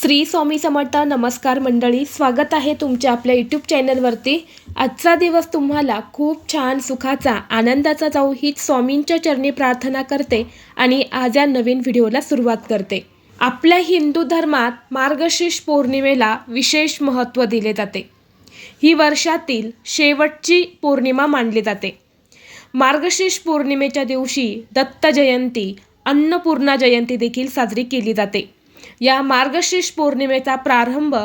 श्री स्वामी समर्थ नमस्कार मंडळी स्वागत आहे तुमच्या आपल्या यूट्यूब चॅनलवरती आजचा दिवस तुम्हाला खूप छान सुखाचा आनंदाचा जाऊ हीच स्वामींच्या चरणी प्रार्थना करते आणि आज या नवीन व्हिडिओला सुरुवात करते. आपल्या हिंदू धर्मात मार्गशीर्ष पौर्णिमेला विशेष महत्त्व दिले जाते. ही वर्षातील शेवटची पौर्णिमा मानली जाते. मार्गशीर्ष पौर्णिमेच्या दिवशी दत्त जयंती अन्नपूर्णा जयंती देखील साजरी केली जाते. या मार्गशीर्ष पौर्णिमेचा प्रारंभ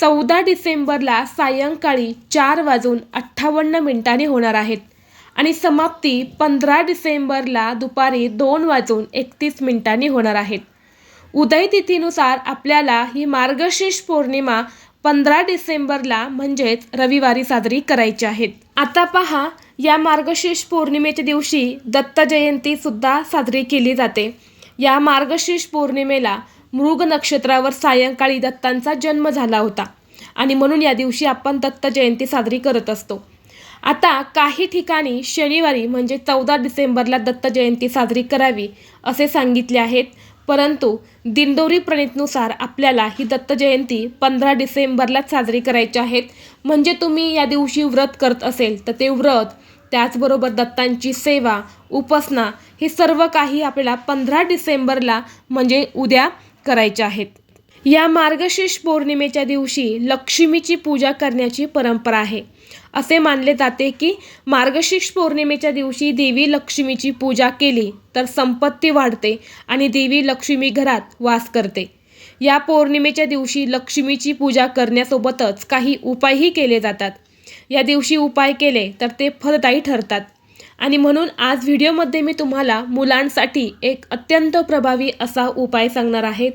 चौदा डिसेंबरला सायंकाळी चार वाजून अठ्ठावन्न मिनिटांनी होणार आहेत आणि समाप्ती पंधरा डिसेंबरला दुपारी दोन वाजून एकतीस मिनिटांनी होणार आहेत उदय तिथीनुसार आपल्याला ही मार्गशीर्ष पौर्णिमा पंधरा डिसेंबरला म्हणजेच रविवारी साजरी करायची आहेत आता पहा या मार्गशीर्ष पौर्णिमेच्या दिवशी दत्त साजरी केली जाते. या मार्गशीर्ष पौर्णिमेला मृग नक्षत्रावर सायंकाळी दत्तांचा जन्म झाला होता. आणि म्हणून या दिवशी आपण दत्त जयंती साजरी करत असतो. आता काही ठिकाणी शनिवारी म्हणजे चौदा डिसेंबरला दत्त जयंती साजरी करावी असे सांगितले आहेत. परंतु दिंडोरी प्रणितनुसार आपल्याला ही दत्त जयंती पंधरा डिसेंबरलाच साजरी करायची आहेत म्हणजे तुम्ही या दिवशी व्रत करत असेल तर ते व्रत त्याचबरोबर दत्तांची सेवा उपासना हे सर्व काही आपल्याला पंधरा डिसेंबरला म्हणजे उद्या करायच्या आहेत. या मार्गशीर्ष पौर्णिमेच्या दिवशी लक्ष्मीची पूजा करण्याची परंपरा आहे. असे मानले जाते की मार्गशीर्ष पौर्णिमेच्या दिवशी देवी लक्ष्मीची पूजा केली तर संपत्ती वाढते आणि देवी लक्ष्मी घरात वास करते. या पौर्णिमेच्या दिवशी लक्ष्मीची पूजा करण्यासोबतच काही उपायही केले जातात. या दिवशी उपाय केले तर ते फलदायी ठरतात. आणि म्हणून आज व्हिडिओमध्ये मी तुम्हाला मुलांसाठी एक अत्यंत प्रभावी असा उपाय सांगणार आहेत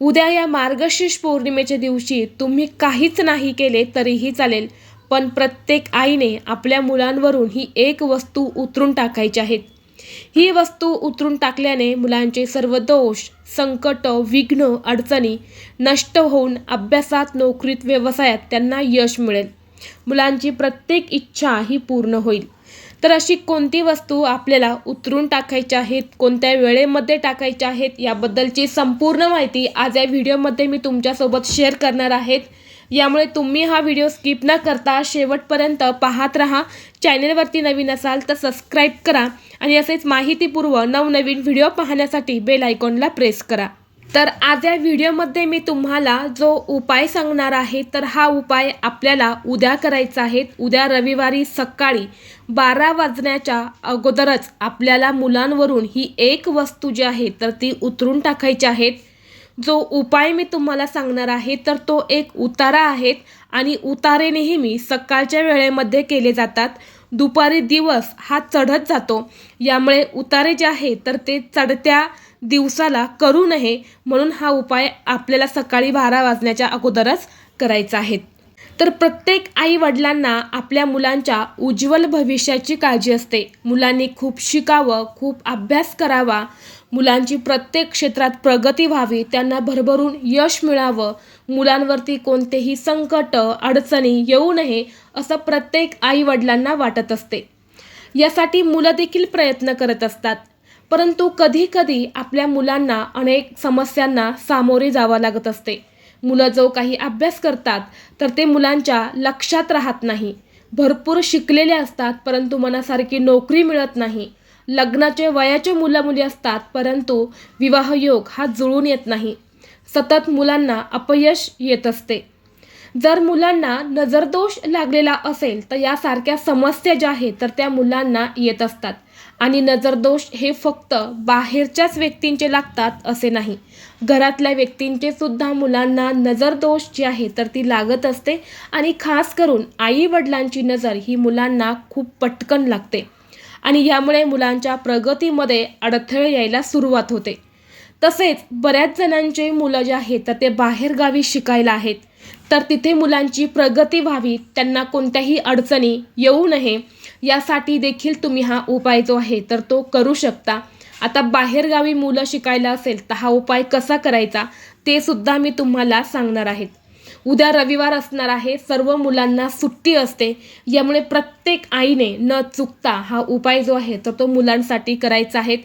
उद्या या मार्गशीर्ष पौर्णिमेच्या दिवशी तुम्ही काहीच नाही केले तरीही चालेल पण प्रत्येक आईने आपल्या मुलांवरून ही एक वस्तू उतरून टाकायची आहेत ही वस्तू उतरून टाकल्याने मुलांचे सर्व दोष संकट विघ्न अडचणी नष्ट होऊन अभ्यासात नोकरीत व्यवसायात त्यांना यश मिळेल. मुलांची प्रत्येक इच्छा ही पूर्ण होईल. तर अशी कोणती वस्तू आपल्याला उतरून टाकायच्या आहेत कोणत्या वेळेमध्ये टाकायच्या आहेत याबद्दलची संपूर्ण माहिती आज या व्हिडिओमध्ये मी तुमच्यासोबत शेअर करणार आहेत. यामुळे तुम्ही हा व्हिडिओ स्किप न करता शेवटपर्यंत पाहत राहा. चॅनलवरती नवीन असाल तर सबस्क्राईब करा आणि असेच माहितीपूर्व नवनवीन व्हिडिओ पाहण्यासाठी बेल आयकॉनला प्रेस करा. तर आज या व्हिडिओमध्ये मी तुम्हाला जो उपाय सांगणार आहे तर हा उपाय आपल्याला उद्या करायचा आहे. उद्या रविवारी सकाळी बारा वाजण्याच्या अगोदरच आपल्याला मुलांवरून ही एक वस्तू जी आहे तर ती उतरून टाकायची आहेत जो उपाय मी तुम्हाला सांगणार आहे तर तो एक उतारा आहेत आणि उतारे नेहमी सकाळच्या वेळेमध्ये केले जातात. दुपारी दिवस हा चढत जातो. यामुळे उतारे जे आहे तर ते चढत्या दिवसाला करू नये म्हणून हा उपाय आपल्याला सकाळी बारा वाजण्याच्या अगोदरच करायचा आहे. तर प्रत्येक आई वडिलांना आपल्या मुलांच्या उज्ज्वल भविष्याची काळजी असते. मुलांनी खूप शिकावं खूप अभ्यास करावा. मुलांची प्रत्येक क्षेत्रात प्रगती व्हावी त्यांना भरभरून यश मिळावं. मुलांवरती कोणतेही संकट अडचणी येऊ नये असं प्रत्येक आई वडिलांना वाटत असते. यासाठी मुलं देखील प्रयत्न करत असतात. परंतु कधीकधी आपल्या मुलांना अनेक समस्यांना सामोरे जावं लागत असते. मुलं जो काही अभ्यास करतात तर ते मुलांच्या लक्षात राहत नाही. भरपूर शिकलेले असतात परंतु मनासारखी नोकरी मिळत नाही. लग्नाचे वयाचे मुलं मुली असतात परंतु विवाहयोग हा जुळून येत नाही. सतत मुलांना अपयश येत असते. जर मुलांना नजरदोष लागलेला असेल तर यासारख्या समस्या ज्या आहेत तर त्या मुलांना येत असतात. आणि नजरदोष हे फक्त बाहेरच्याच व्यक्तींचे लागतात असे नाही. घरातल्या व्यक्तींचे सुद्धा मुलांना नजरदोष जी आहे तर ती लागत असते. आणि खास करून आई वडिलांची नजर ही मुलांना खूप पटकन लागते. आणि यामुळे मुलांच्या प्रगतीमध्ये अडथळे यायला सुरुवात होते. तसेच बऱ्याच जणांचे मुलं जे आहेत तर ते बाहेरगावी शिकायला आहेत. तर तिथे मुलांची प्रगती व्हावी त्यांना कोणत्याही अडचणी येऊ नये यासाठी देखील तुम्ही हा उपाय जो आहे तर तो करू शकता. आता बाहेरगावी मुलं शिकायला असेल तर हा उपाय कसा करायचा ते सुद्धा मी तुम्हाला सांगणार आहेत उद्या रविवार असणार आहे सर्व मुलांना सुट्टी असते यामुळे प्रत्येक आईने न चुकता हा उपाय जो आहे तर तो मुलांसाठी करायचा आहे.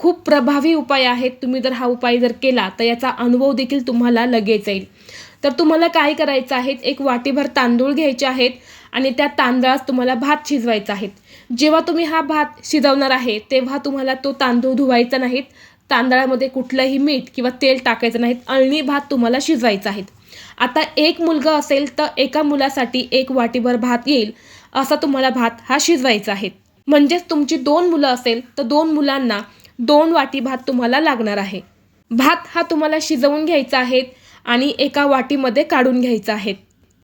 खूप प्रभावी उपाय आहेत तुम्ही जर हा उपाय जर केला तर याचा अनुभव देखील तुम्हाला लगेच येईल. तर तुम्हाला काय करायचं आहे? एक वाटीभर तांदूळ घ्यायचे आहेत आणि त्या तांदळास तुम्हाला भात शिजवायचा आहे. जेव्हा तुम्ही हा भात शिजवणार आहे तेव्हा तुम्हाला तो तांदूळ धुवायचा नाहीत तांदळामध्ये कुठलंही मीठ किंवा तेल टाकायचं नाहीत अळणी भात तुम्हाला शिजवायचा आहे. आता एक मुलगा असेल तर एका मुलासाठी एक वाटीभर भात येईल. असा तुम्हाला भात हा शिजवायचा आहे. म्हणजेच तुमची दोन मुलं असेल तर दोन मुलांना दोन वाटी भात तुम्हाला लागणार आहे. भात हा तुम्हाला शिजवून घ्यायचा आहे. आणि एका वाटीमध्ये काढून घ्यायचं आहे.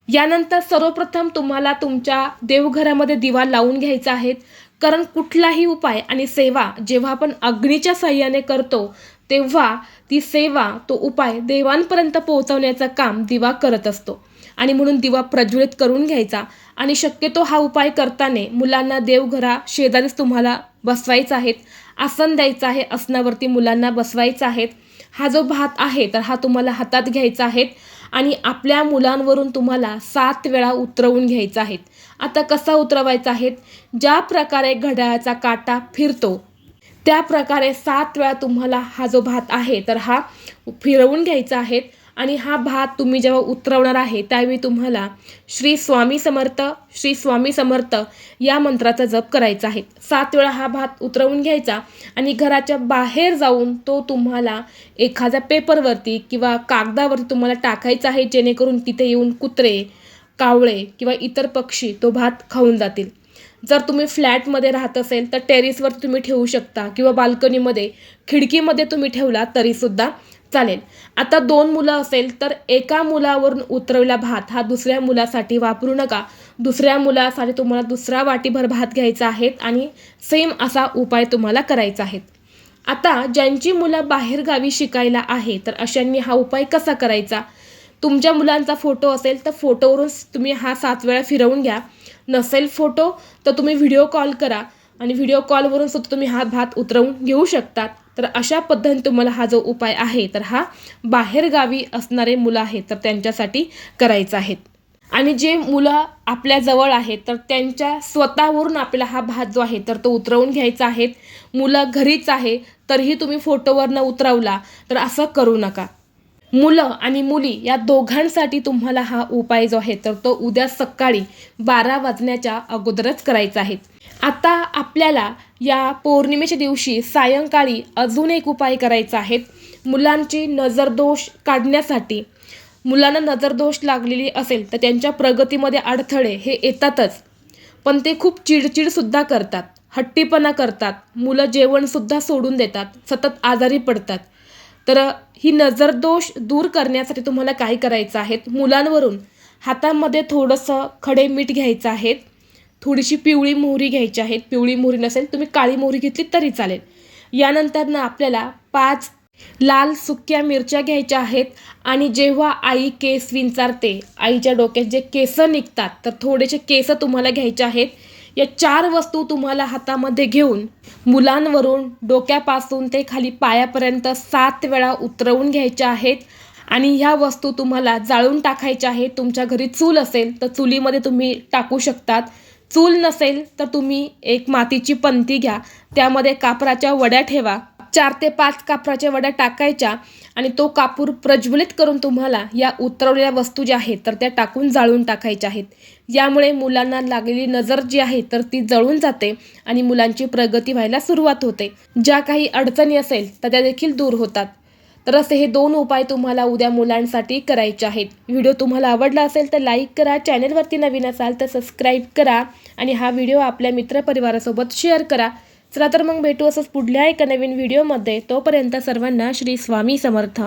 यानंतर सर्वप्रथम तुम्हाला तुमच्या देवघरामध्ये दिवा लावून घ्यायचा आहे. कारण कुठलाही उपाय आणि सेवा जेव्हा आपण अग्नीच्या साह्याने करतो तेव्हा ती सेवा तो उपाय देवांपर्यंत पोहोचवण्याचं काम दिवा करत असतो. आणि म्हणून दिवा प्रज्वलित करून घ्यायचा. आणि शक्यतो हा उपाय करताना मुलांना देवघरा शेजारीच तुम्हाला बसवायचं आहेत. आसन द्यायचं आहे आसनावरती मुलांना बसवायचं आहेत. हा जो भात आहे तर हा तुम्हाला हातात घ्यायचा आहे आणि आपल्या मुलांवरून तुम्हाला सात वेळा उतरवून घ्यायचा आहे. आता कसा उतरवायचा आहे? ज्या प्रकारे घड्याळाचा काटा फिरतो त्या प्रकारे सात वेळा तुम्हाला हा जो भात आहे तर हा फिरवून घ्यायचा आहे. आणि हा भात तुम्ही जेव्हा उतरवणार आहे त्यावेळी तुम्हाला श्री स्वामी समर्थ श्री स्वामी समर्थ या मंत्राचा जप करायचा आहे. सात वेळा हा भात उतरवून घ्यायचा आणि घराच्या बाहेर जाऊन तो तुम्हाला एखाद्या पेपरवरती किंवा कागदावरती तुम्हाला टाकायचा आहे जेणेकरून तिथे येऊन कुत्रे कावळे किंवा इतर पक्षी तो भात खाऊन जातील. जर तुम्ही फ्लॅटमध्ये राहत असेल तर टेरिसवर तुम्ही ठेवू शकता किंवा बाल्कनीमध्ये खिडकीमध्ये तुम्ही ठेवला तरीसुद्धा चालेल. आता दोन मुलं असेल तर एका मुलावरून उतरवला भात. हा दुसऱ्या मुलासाठी वापरू नका. दुसऱ्या मुलासाठी तुम्हाला दुसरा वाटीभर भात घ्यायचा आहे आणि सेम असा उपाय तुम्हाला करायचा आहे आता ज्यांची मुलं बाहेरगावी शिकायला आहे तर अशांनी हा उपाय कसा करायचा? तुमच्या मुलांचा फोटो असेल तर फोटोवरून तुम्ही हा सात वेळा फिरवून घ्या. नसेल फोटो तर तुम्ही व्हिडिओ कॉल करा. आणि व्हिडिओ कॉलवरून सुद्धा तुम्ही हा भात उतरवून घेऊ शकतात. तर अशा पद्धतीने तुम्हाला हा जो उपाय आहे तर हा बाहेरगावी असणारे मुलं आहेत तर त्यांच्यासाठी करायचा आहे. आणि जे मुलं आपल्याजवळ आहेत तर त्यांच्या स्वतःवरून आपला हा भात जो आहे तर तो उतरवून घ्यायचा आहे. मुलं घरीच आहे तरीही तुम्ही फोटोवरनं उतरवला तर असं करू नका. मुलं आणि मुली या दोघांसाठी तुम्हाला हा उपाय जो आहे तर तो उद्या सकाळी बारा वाजण्याच्या अगोदरच करायचा आहे. आता आपल्याला या पौर्णिमेच्या दिवशी सायंकाळी अजून एक उपाय करायचा आहे. मुलांची नजरदोष काढण्यासाठी मुलांना नजरदोष लागलेली असेल तर त्यांच्या प्रगतीमध्ये अडथळे हे येतातच. पण ते खूप चिडचिडसुद्धा करतात हट्टीपणा करतात मुलं जेवणसुद्धा सोडून देतात सतत आजारी पडतात. तर ही नजरदोष दूर करण्यासाठी तुम्हाला काय करायचं आहे? मुलांवरून हातामध्ये थोडंसं खडे मीठ घ्यायचं आहे. थोडीशी पिवळी मोहरी घ्यायची आहे. पिवळी मोहरी नसेल तुम्ही काळी मोहरी घेतली तरी चालेल. यानंतर ना आपल्याला पाच लाल सुक्या मिरच्या घ्यायच्या आहेत आणि जेव्हा आई केस विंचारते आईच्या डोक्यात जे केस निघतात तर थोडेसे केस तुम्हाला घ्यायचे आहेत. या चार वस्तू तुम्हाला हातामध्ये घेऊन मुलांवरून डोक्यापासून ते खाली पायापर्यंत सात वेळा उतरवून घ्यायच्या आहेत. आणि ह्या वस्तू तुम्हाला जाळून टाकायच्या आहेत. तुमच्या घरी चूल असेल तर चुलीमध्ये तुम्ही टाकू शकतात. चूल नसेल तर तुम्ही एक मातीची पंती घ्या. त्यामध्ये कापराच्या वड्या ठेवा. चार ते पाच कापराच्या वड्या टाकायच्या आणि तो कापूर प्रज्वलित करून तुम्हाला या उतरवलेल्या वस्तू ज्या आहेत तर त्या टाकून जाळून टाकायच्या आहेत. यामुळे मुलांना लागलेली नजर जी आहे तर ती जळून जाते आणि मुलांची प्रगती व्हायला सुरुवात होते. ज्या काही अडचणी असेल तर त्या देखील दूर होतात. तर असे हे दोन उपाय तुम्हाला उद्या मुलांसाठी करायचे आहेत. व्हिडिओ तुम्हाला आवडला असेल तर लाईक करा चॅनलवरती नवीन असाल तर सबस्क्राईब करा आणि हा व्हिडिओ आपल्या मित्रपरिवारासोबत शेअर करा. चला तर मग भेटू असंच पुढल्या एका नवीन व्हिडिओमध्ये. तोपर्यंत सर्वांना श्री स्वामी समर्थ.